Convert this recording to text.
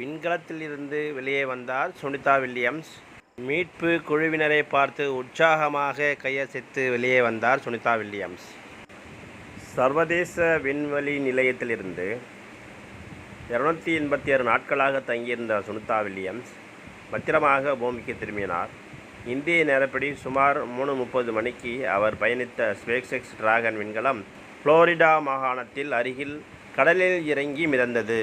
விண்கலத்திலிருந்து வெளியே வந்தார் சுனிதா வில்லியம்ஸ். மீட்பு குழுவினரை பார்த்து உற்சாகமாக கையசைத்து வெளியே வந்தார் சுனிதா வில்லியம்ஸ். சர்வதேச விண்வெளி நிலையத்திலிருந்து இரநூத்தி எண்பத்தி ஆறு நாட்களாக தங்கியிருந்த சுனிதா வில்லியம்ஸ் பத்திரமாக பூமிக்கு திரும்பினார். இந்திய நேரப்படி சுமார் மூணு முப்பது மணிக்கு அவர் பயணித்த ஸ்பேக்ஸ் டிராகன் விண்கலம் புளோரிடா மாகாணத்தில் அருகில் கடலில் இறங்கி மிதந்தது.